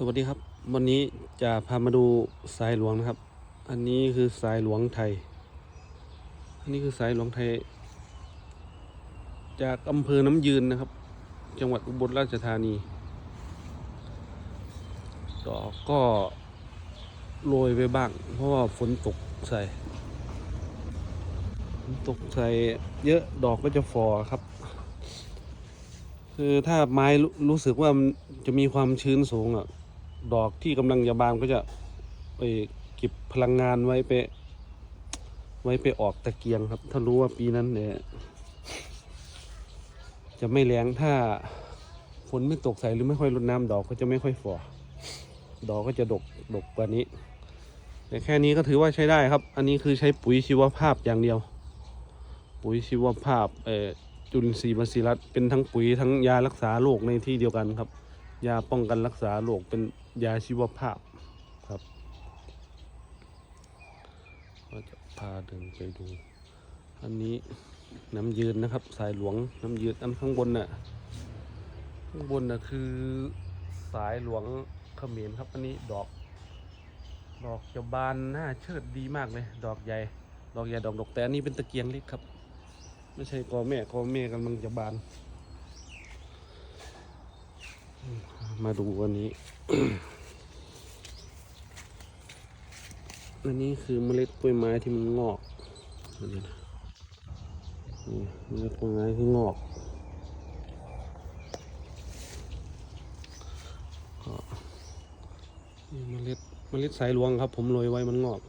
สวัสดีครับ วันนี้จะพามาดูสายหลวงนะครับ อันนี้คือสายหลวงไทย อันนี้คือสายหลวงไทย จากอำเภอน้ำยืนนะครับ จังหวัดอุบลราชธานีดอกก็โรยไปบ้าง เพราะว่าฝนตกใส่ฝนตกใส่เยอะดอกก็จะฟอครับ คือถ้าไม้รู้สึกว่ามันจะมีความชื้นสูงอะ ดอกที่กำลังจะบานก็จะไปเก็บพลังงานไว้ไป ไว้ไปออกตะเกียงครับ ถ้ารู้ว่าปีนั้นเนี่ยจะไม่แรงถ้าฝนไม่ตกใส่หรือไม่ค่อยรดน้ำดอกก็จะไม่ค่อยฝ่อดอกก็จะดกดกกว่านี้ แต่แค่นี้ก็ถือว่าใช้ได้ครับ อันนี้คือใช้ปุ๋ยชีวภาพอย่างเดียว ปุ๋ยชีวภาพเอ่อจุลินทรีย์บาซิลัสเป็นทั้งปุ๋ยทั้งยารักษาโรคในที่เดียวกันครับ ยาป้องกันรักษาโรคเป็นยาชีวภาพครับก็จะพาเดินไปดู อันนี้น้ำยืนนะครับ สายหลวงน้ำยืนอันข้างบนน่ะข้างบนน่ะคือสายหลวงเขมรครับอันนี้ดอก ดอกจะบานหน้าเชิดดีมากเลย ดอกใหญ่ ดอกใหญ่ดอกดกแต่อันนี้เป็นตะเกียงเล็กครับ ไม่ใช่กอแม่กอแม่กำลังจะบาน มาดูวันนี้ อันนี้คือเมล็ดกล้วยไม้ที่มันงอกนี่เมล็ดกล้วยไม้ที่งอกก็นี่เมล็ดเมล็ดสายลวงครับ ผมโรยไว้มันงอก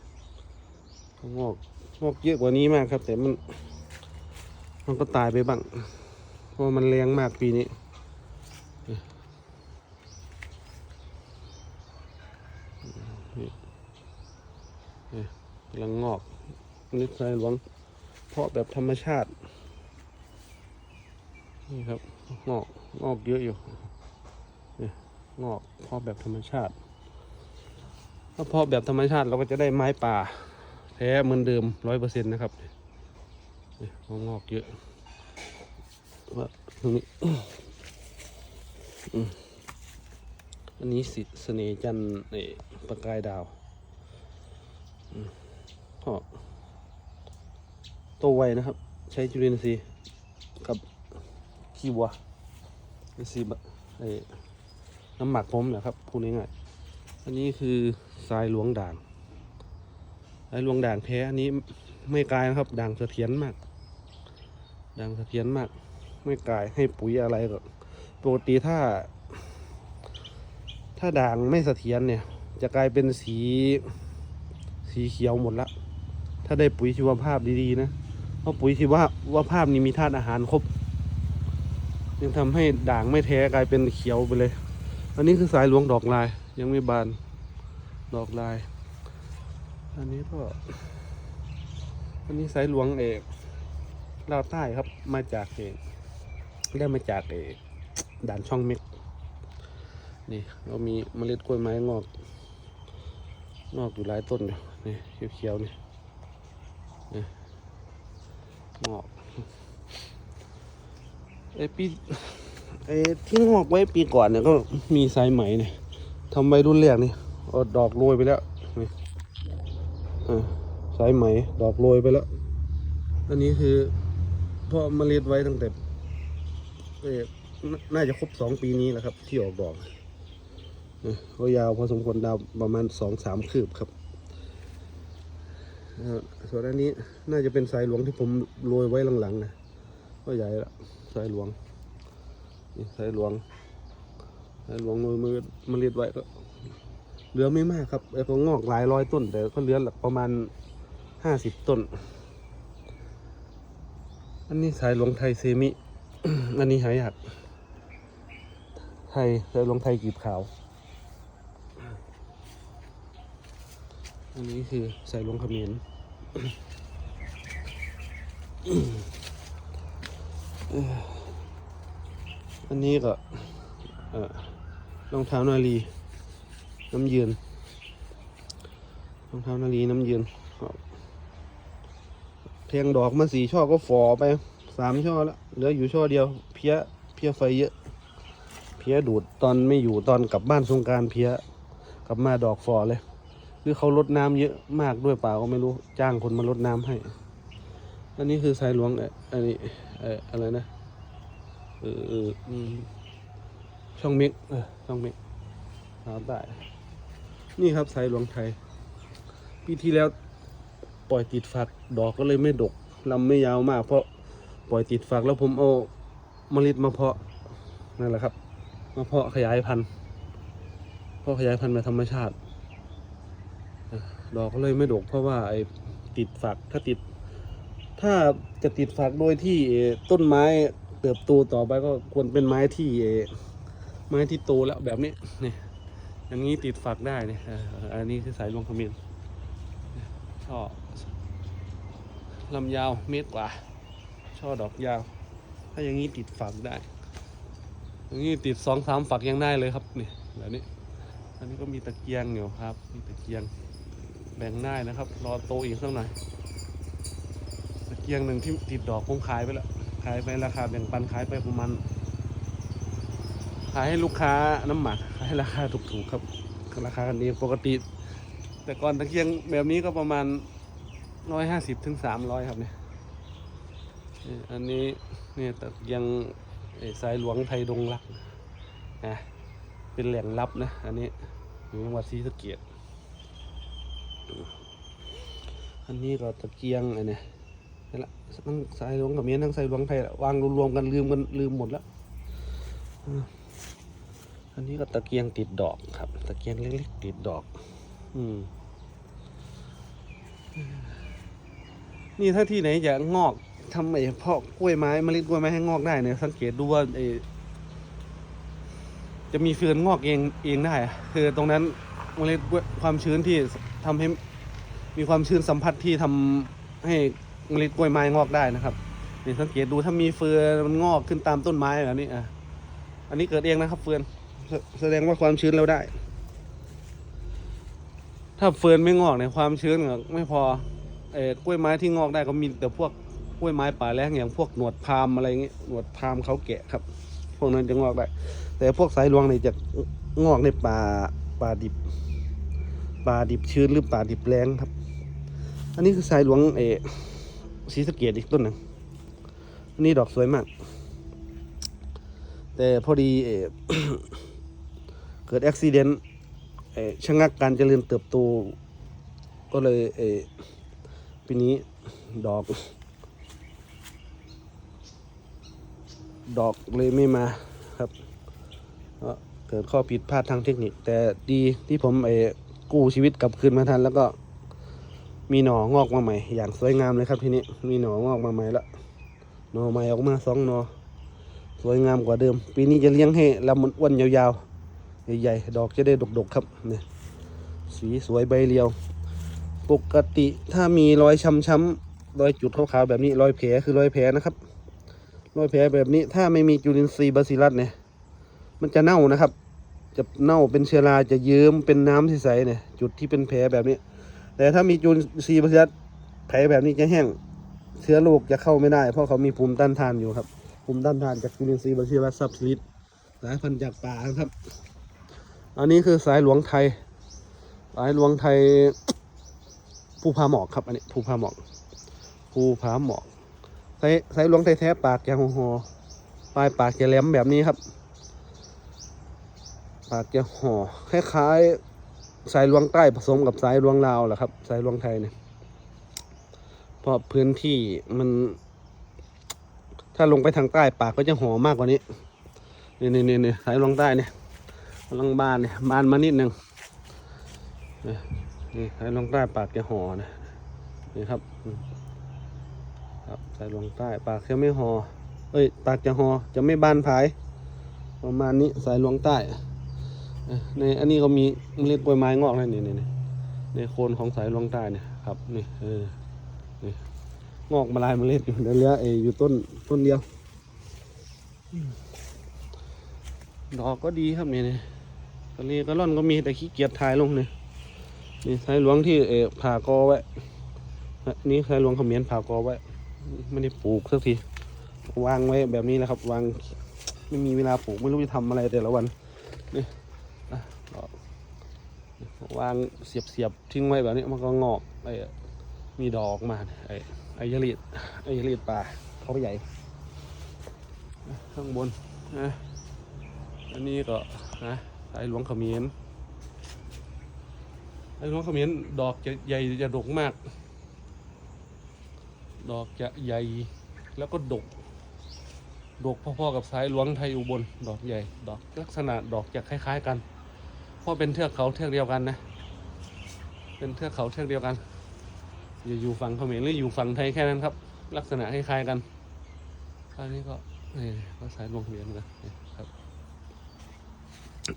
ก็งอกงอกเยอะกว่านี้มากครับ แต่มัน มันก็ตายไปบ้าง เพราะมันแรงมากปีนี้ กำลังงอกนิดสายหลวง เพาะแบบธรรมชาติ นี่ครับ งอกงอกเยอะอยู่นี่งอกเพาะแบบธรรมชาติ ถ้าเพาะแบบธรรมชาติเราก็จะได้ไม้ป่า แท้เหมือนเดิมร้อยเปอร์เซ็นต์นะครับนี่งอกเยอะว่าตรงนี้ อันนี้สิเสน่จันทร์ในประกายดาวก็โตไวนะครับ ใช้จุลินทรีย์กับขี้วัวซีไอน้ำหมักผมแหละครับพูดง่ายๆอันนี้คือทรายหลวงด่างทรายหลวงด่างแท้อันนี้ไม่กลายนะครับด่างเสถียรมากด่างเสถียรมาก ไม่กลายให้ปุ๋ยอะไรก็ปกติถ้า ถ้าด่างไม่เสถียรเนี่ย จะกลายเป็นสีสีเขียวหมดละ ถ้าได้ปุ๋ยชีวภาพดีๆนะ เพราะปุ๋ยชีวภาพนี่มีธาตุอาหารครบ ยังทำให้ด่างไม่แท้กลายเป็นเขียวไปเลย อันนี้คือสายหลวงดอกลาย ยังไม่บานดอกลาย อันนี้ก็ อันนี้สายหลวงเอกลาวใต้ครับ มาจากเอกได้มาจากเอกด่านช่องเม็ก นี่เรามีเมล็ดกล้วยไม้งอก งอกอยู่หลายต้นอยู่นี่เขียวๆนี่นี่งอกไอปีไอที่งอกไว้ปีก่อนเนี่ยก็มีสายไหมเนี่ยทำใบรุ่นแรกนี่อาดอกโรยไปแล้วนี่สายไหมดอกโรยไปแล้ว อันนี้คือเพาะเมล็ดไว้ตั้งแต่น่าจะครบสองปีนี้แหละครับ ที่ออกดอก ก็ยาวพอสมควรดาวประมาณสองสามคืบครับส่วนอันนี้น่าจะเป็นสายหลวงที่ผมโรยไว้หลังๆนะก็ใหญ่ละสายหลวงนี่สายหลวงสายหลวงโรยมือมาเรียดไว้ก็เหลือไม่มากครับแล้ก็งอกหลายร้อยต้น แต่ก็เหลือหลักประมาณห้าสิบต้น อันนี้สายหลวงไทยเซมิ อันนี้หายากไทยสายหลวงไทยกีบขาว อันนี้คือใส่ลงขมิ้นอันนี้ก็รองเท้านาลี น้ำยืนรองเท้านาลีน้ำยืนครับเพียงดอกมาสี่ช่อก็ฟอไปสามช่อแล้วเหลืออยู่ช่อเดียว เพี้ยเพี้ยไฟเยอะ เพี้ยดูดตอนไม่อยู่ตอนกลับบ้านสงการเพี้ยกลับมาดอกฟอเลย หรือเขาลดน้ำเยอะมากด้วยเปล่าก็ไม่รู้จ้างคนมาลดน้ำให้ อันนี้คือสายหลวงเอ่ออันนี้เอออะไรนะเออเอออืมช่องเมกเออช่องเมกหาได้นี่ครับสายหลวงไทยปีที่แล้วปล่อยติดฝักดอกก็เลยไม่ดกลำไม่ยาวมาก เพราะปล่อยติดฝักแล้วผมเอาเมล็ดมาเพาะนั่นแหละครับมาเพาะขยายพันธุ์เพาะขยายพันธุ์แบบธรรมชาติ ดอกเลยไม่ดกเพราะว่าไอ้ติดฝักถ้าติด ถ้าจะติดฝักโดยที่ต้นไม้เติบโตต่อไปก็ควรเป็นไม้ที่ไม้ที่โตแล้วแบบนี้นี่อย่างนี้ติดฝักได้เนี่ยอันนี้คือสายลวงขมิ้นช่อลำยาวเมตรกว่า ช่อดอกยาว ถ้าอย่างนี้ติดฝักได้ อย่างนี้ติดสองสามฝักยังได้เลยครับนี่แบบนี้อันนี้ก็มีตะเกียงอยู่ครับ มีตะเกียง แบ่งได้นะครับ รอโตอีกสักหน่อยตะเกียงหนึ่งที่ติดดอกผมขายไปแล้วขายไปราคาแบ่งปันขายไปประมาณขายให้ลูกค้าน้ำหมักขายให้ราคาถูกๆครับราคากันเองปกติ แต่ก่อนตะเกียงแบบนี้ก็ประมาณร้อยห้าสิบถึงสามร้อยครับเนี่ยอันนี้เนี่ยตะเกียงสายหลวงไทยดงรักนะเป็นแหล่งลับนะ อันนี้อยู่จังหวัดศรีสะเกษ อันนี้ก็ตะเกียงอันเนี้ยนี่ละทั้งสายหลวงกับเมียนทั้งสายหลวงไทยวางรวมๆกันลืมกันลืมหมดแล้วอันนี้ก็ตะเกียงติดดอกครับ ตะเกียงเล็กๆติดดอก อืมนี่ถ้าที่ไหนจะงอกทำไอ้เพาะกล้วยไม้เมล็ดกล้วยไม้ให้งอกได้เนี่ยสังเกตดูว่าไอ้จะมีเฟือนงอกเองเองได้ คือตรงนั้นเมล็ดความชื้นที่ ทำให้มีความชื้นสัมผัสที่ทำให้เมล็ดกล้วยไม้งอกได้นะครับนี่สังเกตดูถ้ามีเฟือนมันงอกขึ้นตามต้นไม้แบบนี้อะอันนี้เกิดเองนะครับเฟือนแสดงว่าความชื้นเราได้ ถ้าเฟือนไม่งอกเนี่ยความชื้นก็ไม่พอเอ่อกล้วยไม้ที่งอกได้ก็มีแต่พวกกล้วยไม้ป่าแรงอย่างพวกหนวดพามอะไรเงี้ยหนวดพามเขาแกะครับ พวกนั้นจะงอกได้ แต่พวกสายรวงเนี่ยจะงอกในป่าป่าดิบ ป่าดิบชื้นหรือป่าดิบแรงครับ อันนี้คือสายหลวงเอศรีสะเกดอีกต้นหนึ่งอันนี้ดอกสวยมาก แต่พอดีเอเกิดอุบิเหตุเอชะงักการเจริญเติบโตก็เลยเอปีนี้ดอก ดอกเลยไม่มาครับเกิดข้อผิดพลาดทางเทคนิค แต่ดีที่ผมไอ้ กู้ชีวิตกลับคืนมาทัน แล้วก็มีหน่องอกมาใหม่ อย่างสวยงามเลยครับทีนี้มีหน่องอกมาใหม่ล้วหน่อใหม่ออกมาสองหน่อสวยงามกว่าเดิม ปีนี้จะเลี้ยงให้ลำมันอ้วนยาวๆใหญ่ๆดอกจะได้ดกๆครับเนี่ยสีสวยใบเรียว ปกติถ้ามีรอยช้ำๆรอยจุดขาวๆแบบนี้รอยแผลคือรอยแผลนะครับรอยแผลแบบนี้ถ้าไม่มีจุลินทรีย์บาซิลัสเนี่ย มันจะเน่านะครับ จะเน่าเป็นเชื้อราจะเยิ้มเป็นน้ำใสๆเนี่ยจุดที่เป็นแผลแบบนี้ แต่ถ้ามีจุลินทรีย์บาซิลัสแผลแบบนี้จะแห้งเชื้อโรคจะเข้าไม่ได้ เพราะเขามีภูมิต้านทานอยู่ครับ ภูมิต้านทานจากจุลินทรีย์บาซิลัสซับซิลิสสายพันธุ์จากป่าครับ อันนี้คือสายหลวงไทย สายหลวงไทยภูผาหมอกครับ อันนี้ภูผาหมอกภูผาหมอกสายสายหลวงไทยแท้ปากจะหอๆปลายปากจะแหลมแบบนี้ครับ ปากจะห่อคล้ายๆสายลวงใต้ผสมกับสายลวงลาวแหละครับ สายลวงไทยเนี่ยเพราะพื้นที่มัน ถ้าลงไปทางใต้ปากก็จะห่อมากกว่านี้นี่นี่นี่นี่สายลวงใต้เนี่ยกลังบานเนี่ยบานมานิดนึงนี่นี่สายลวงใต้ปากจะห่อนะนี่ครับ ครับสายลวงใต้ปากจะไม่ห่อเอ้ย ปากจะห่อจะไม่บานผายประมาณนี้สายลวงใต้ ในอันนี้ก็มีเมล็ดกล้วยไม้งอกนะนี่นี่นี่ในโคนของสายลวงใต้เนี่ยครับนี่เออนี่งอกมาลายเมล็ดอยู่เดี๋ยวเหลือเออยู่ต้นต้นเดียว ดอกก็ดีครับนี่นี่กะลีกระล่อนก็มีแต่ขี้เกียจถ่ายลงนี่นี่สายหลวงที่เออผ่ากอไว้นนี่สายหลวงเขมิ้นผ่ากอไว้ไม่ได้ปลูกสักทีวางไว้แบบนี้แหละครับ วางไม่มีเวลาปลูกไม่รู้จะทำอะไรแต่ละวันนี่ วางเสียบเสียบๆทิ้งไว้แบบนี้มันก็งอกไอ้มีดอกมาไอ้ไอ้ยะลีดไอ้ยะลีดป่าเขาใหญ่ ข้างบนนะอันนี้ก็นะสายหลวงเขมิ้นสายหลวงเขมิ้นดอกจะใหญ่จะดกมาก ดอกจะใหญ่แล้วก็ดกดกพอๆกับสายหลวงไทยอุบลดอกใหญ่ ดอกลักษณะดอกจะคล้าย ๆ กัน เพราะเป็นเทือกเขาเทือกเดียวกันนะ เป็นเทือกเขาเทือกเดียวกัน อย่าอยู่ฝั่งเขมรหรืออยู่ฝั่งไทยแค่นั้นครับ ลักษณะคล้ายๆกันอันนี้ก็นี่ก็สายหลวงเขมรเหมือนกันครับ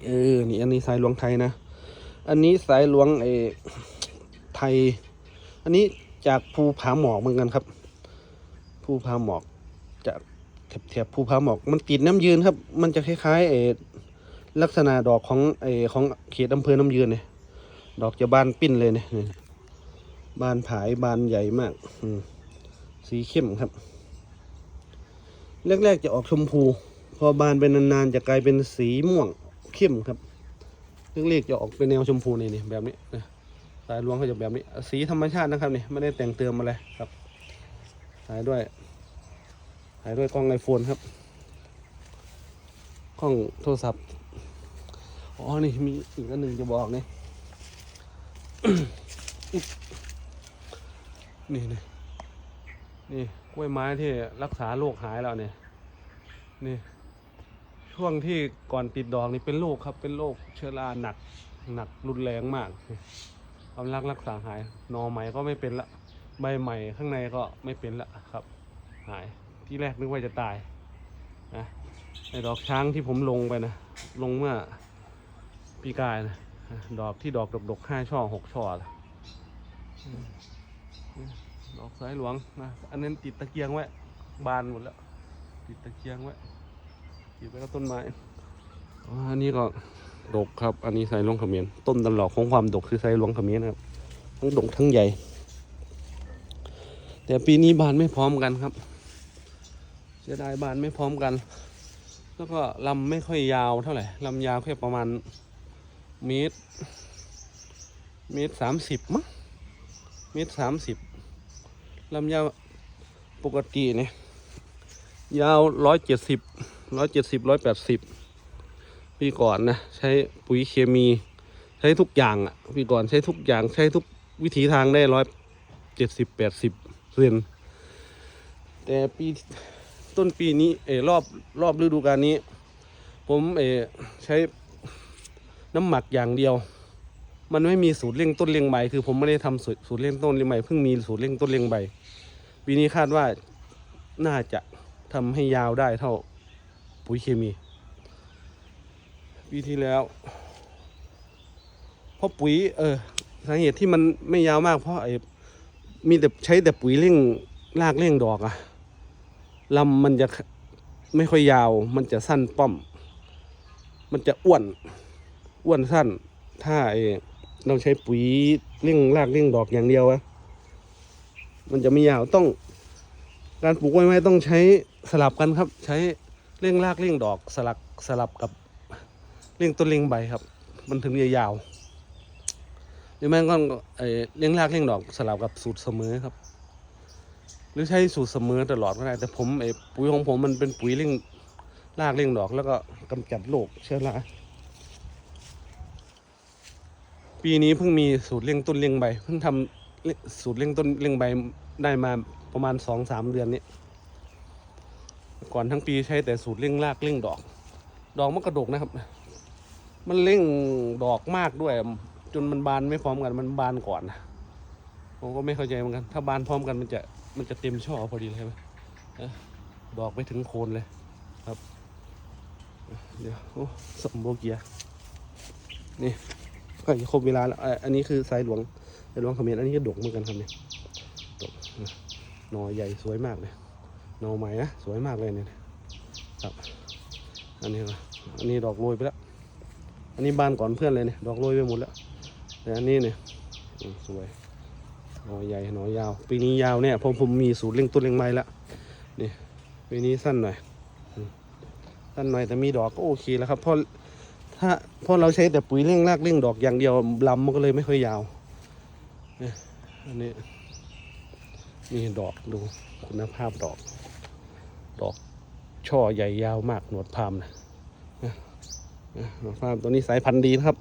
เออ นี่อันนี้สายหลวงไทยนะ อันนี้สายหลวงเออไทย อันนี้จากภูผาหมอกเหมือนกันครับ ภูผาหมอกจากแถบภูผาหมอก มันติดน้ำยืนครับ มันจะคล้ายๆเออ ลักษณะดอกของเอของเขตอำเภอน้ำยืนเนี่ยดอกจะบานปิ้นเลยเนี่ยบานผายบานใหญ่มากสีเข้มครับ แรกๆจะออกชมพู พอบานไปนานๆจะกลายเป็นสีม่วงเข้มครับเล็กๆจะออกเป็นแนวชมพูนี่นี่แบบนี้นะสายหลวงเขาจะแบบนี้ สีธรรมชาตินะครับนี่ไม่ได้แต่งเติมอะไรครับถ่ายด้วยถ่ายด้วยกล้องไอโฟนครับกล้องโทรศัพท์ อ๋อ นี่มีอีกอันหนึ่งจะบอกนี่นี่นี่นี่กล้วยไม้ที่รักษาโรคหายแล้วเนี่ย นี่ ช่วงที่ก่อนติดดอกนี่เป็นโรคครับ เป็นโรคเชื้อราหนัก หนักรุนแรงมากกำลังรักษาหายนอใหม่ก็ไม่เป็นละ ใบใหม่ข้างในก็ไม่เป็นละครับ หายที่แรกนึกว่าจะตายนะในดอกช้างที่ผมลงไปนะ ลงเมื่อ ปีกายนะดอกที่ดอกดกๆห้าช่อหกช่อละดอกสายหลวงนะอันนั้นติดตะเกียงไว้บานหมดแล้ว ติดตะเกียงไว้ติดไว้กับต้นไม้อันนี้ก็ดกครับ อันนี้ไซหลวงขมิ้นต้นตลอดของความดกคือไซหลวงขมิ้นครับ ทั้งดกทั้งใหญ่ แต่ปีนี้บานไม่พร้อมกันครับเสียดายบานไม่พร้อมกัน แล้วก็ลำไม่ค่อยยาวเท่าไหร่ลำยาวแค่ประมาณ เมตร เมตรสามสิบมั้งเมตรสามสิบลำยาวปกติเนี่ยยาวร้อยเจ็ดสิบร้อยเจ็ดสิบร้อยแปดสิบปีก่อนนะใช้ปุ๋ยเคมีใช้ทุกอย่างอะปีก่อนใช้ทุกอย่างใช้ทุกวิถีทางได้ร้อยเจ็ดสิบแปดสิบเซนแต่ปีต้นปีนี้เออรอบรอบฤดูกาลนี้ ผมเออใช้ น้ำหมักอย่างเดียว มันไม่มีสูตรเร่งต้นเร่งใบคือผมไม่ได้ทำสูตรสูตรเร่งต้นเร่งใบเพิ่งมีสูตรเร่งต้นเร่งใบปีนี้คาดว่าน่าจะทำให้ยาวได้เท่าปุ๋ยเคมีปีที่แล้วเพราะปุ๋ย เออสาเหตุที่มันไม่ยาวมาก เพราะไอ้มีแต่ใช้แต่ปุ๋ยเร่งรากเร่งดอกอะลำมันจะไม่ค่อยยาว มันจะสั้นป้อม มันจะอ้วน อ้วนสั้น ถ้าไอ้เราใช้ปุ๋ยเร่งรากเร่งดอกอย่างเดียวอะมันจะไม่ยาวต้อง การปลูกกล้วยไม้ต้องใช้สลับกันครับ ใช้เร่งรากเร่งดอกสลับสลับกับเร่งต้นเร่งใบครับ มันถึงจะยาวหรือไม่ก็ไอเร่งรากเร่งดอกสลับกับสูตรเสมอครับ หรือใช้สูตรเสมอตลอดก็ได้แต่ผมไอปุ๋ยของผมมันเป็นปุ๋ยเร่งรากเร่งดอก แล้วก็กำจัดโรคเชื้อรา ปีนี้เพิ่งมีสูตรเร่งต้นเร่งใบ เพิ่งทำสูตรเร่งต้นเร่งใบได้มาประมาณสองสามเดือนนี้ก่อนทั้งปีใช้แต่สูตรเร่งรากเร่งดอก ดอกมันกระดกนะครับ มันเร่งดอกมากด้วย จนมันบานไม่พร้อมกันมันบานก่อนนะผมก็ไม่เข้าใจเหมือนกัน ถ้าบานพร้อมกันมันจะมันจะเต็มช่อพอดีเลยไหมดอกไปถึงโคนเลยครับ เดี๋ยวโอ้สมโบเกียนี่ ก็จะครบเวลาแล้วอันนี้คือสายหลวงสายหลวงเขมิ้นอันนี้ก็ดกเหมือนกันครับเนี่ยดกนะหนอใหญ่สวยมากเลยหน่อใหม่นะสวยมากเลยเนี่ยครับอันนี้ก็อันนี้ดอกโรยไปแล้ว อันนี้บานก่อนเพื่อนเลยเนี่ยดอกโรยไปหมดแล้วแต่อันนี้เนี่ยสวยหน่อใหญ่หน่อยาว ปีนี้ยาวเนี่ยผมผมมีสูตรเร่งต้นเร่งไม้แล้วนี่ปีนี้สั้นหน่อยสั้นหน่อยแต่มีดอกก็โอเคแล้วครับเพราะ ถ้าเพราะเราใช้แต่ปุ๋ยเร่งรากเร่งดอกอย่างเดียวลำมันก็เลยไม่ค่อยยาวนี่อันนี้นี่ดอกดูคุณภาพดอก ดอกช่อใหญ่ยาวมากหนวดพามนะหนวดพามตัวนี้สายพันธุ์ดีนะครับ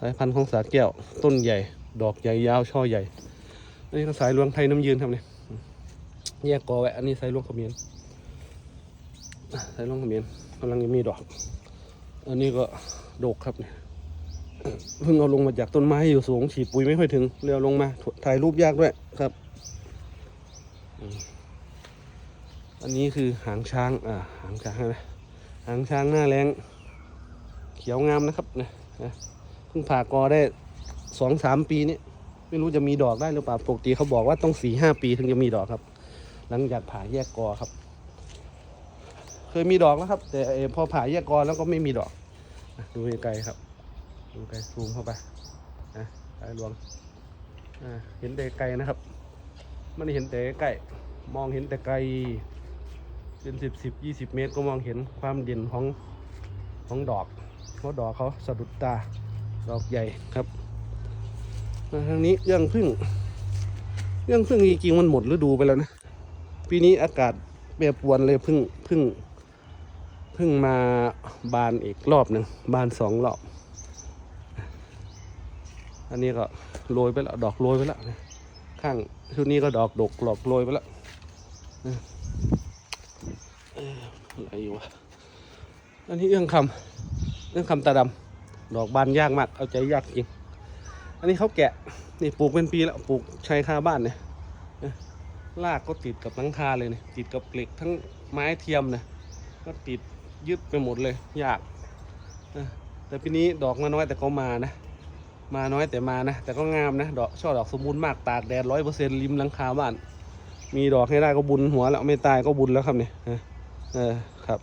สายพันธุ์ของสาแก้ว ต้นใหญ่ ดอกใหญ่ยาวช่อใหญ่อันนี้สายลวงไทยน้ำยืนครับเนี่ยแยกกอไว้อันนี้สายลวงขมิ้นสายลวงขมิ้นกำลังจะมีดอก อันนี้ก็ดกครับเนี่ยเพิ่งเอาลงมาจากต้นไม้อยู่สูงฉีดปุ๋ยไม่ค่อยถึงเรือลงมาถ่ายรูปยากด้วยครับ อันนี้คือหางช้างอ่าหางช้างนะหางช้างหน้าแรงเขียวงามนะครับนะเพิ่งผ่ากอได้สองสามปีนี้ไม่รู้จะมีดอกได้หรือเปล่าปกติเขาบอกว่าต้องสี่ห้าปีถึงจะมีดอกครับ หลังจากผ่าแยกกอครับ เคยมีดอกแล้วครับ แต่พอผ่าแยกกอแล้วก็ไม่มีดอก ดูไกลครับ ดูไกลซูมเข้าไปนะสายหลวงเห็นแต่ไกลนะครับไม่ได้เห็นแต่ใกล้มองเห็นแต่ไกลเป็นสิบสิบยี่สิบเมตรก็มองเห็นความเด่นของของดอกเพราะดอกเขาสะดุดตาดอกใหญ่ครับทางนี้เรื่องพึ่งเรื่องพึ่งจริงๆมันหมดฤดูไปแล้วนะ ปีนี้อากาศแปรปวนเลยพึ่งพึ่ง พึ่งมาบานอีกรอบหนึ่งบานสองรอบ อันนี้ก็โรยไปแล้วดอกโรยไปแล้วนะข้างชุดนี้ก็ดอกดกดอกโรยไปแล้วอะไรอยู่วะอันนี้เอื้องคำเอื้องคำตาดำดอกบานยากมาก เอาใจยากจริง อันนี้เขาแกะนี่ปลูกเป็นปีแล้วปลูกชายคาบ้านเนี่ยรากก็ติดกับหลังคาเลยเนี่ยติดกับเหล็กทั้งไม้เทียมเนี่ยก็ติด ยึดไปหมดเลย ยากแต่ปีนี้ดอกน้อยแต่ก็มานะ มาน้อยแต่มานะ แต่ก็งามนะ ดอกช่อดอกสมบูรณ์มากตากแดดร้อยเปอร์เซ็นต์ริมหลังคาบ้าน มีดอกให้ได้ก็บุญหัวแล้วไม่ตายก็บุญแล้วครับเนี่ยเออครับ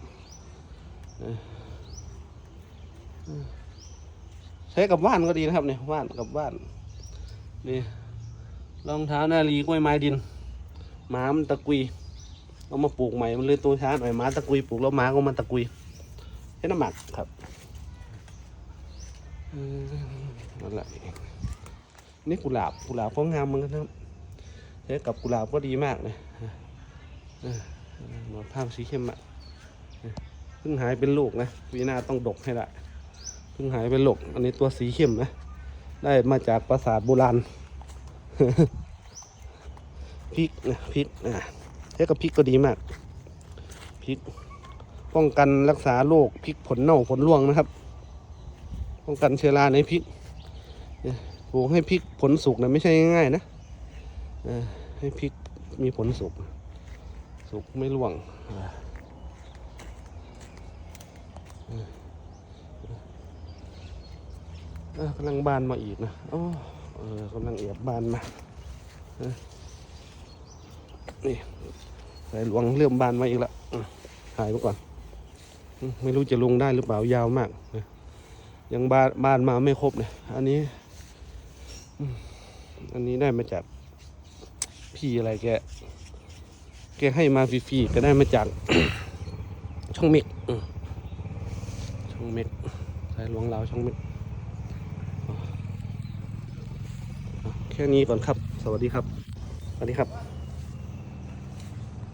ใช้กับว่านก็ดีนะครับเนี่ยว่านกับว่านนี่รองเท้าหน้ารีกล้วยไม้ดินหมามันตะกุย เอามาปลูกใหม่มันเลยตัวช้าหน่อยหมาตะกุยปลูกแล้วหมาก็มันตะกุยให้น้ำหมักครับอืมนั่นแหละนี่กุหลาบกุหลาบก็งามเหมือนกันนะครับใช้กับกุหลาบก็ดีมากเลยเออหนวดภาพสีเข้มอะเพิ่งหายเป็นลูกนะวีหน้าต้องดกให้ได้เพิ่งหายเป็นลูกอันนี้ตัวสีเข้มนะได้มาจากปราสาทโบราณพริกนะพริกอะ ใช้กับพริกก็ดีมากพริกป้องกันรักษาโรคพริกผลเน่าผลร่วงนะครับ ป้องกันเชื้อราในพริกเนี่ยปลูกให้พริกผลสุกนะไม่ใช่ง่ายๆนะให้พริกมีผลสุกสุกไม่ร่วงกำลังบานมาอีกนะโอ้เออกำลังเอียบบานมา นี่สายหลวงเริ่มบานมาอีกแล้วถ่ายไว้ก่อน ไม่รู้จะลงได้หรือเปล่ายาวมากนะยังบานบานมาไม่ครบเลยอันนี้ อันนี้ได้มาจากพี่อะไรแก แกให้มาฟรีๆก็ได้มาจาก ช่องเมกช่องเมกสายหลวงเลาช่องเมกแค่นี้ก่อนครับ สวัสดีครับ สวัสดีครับ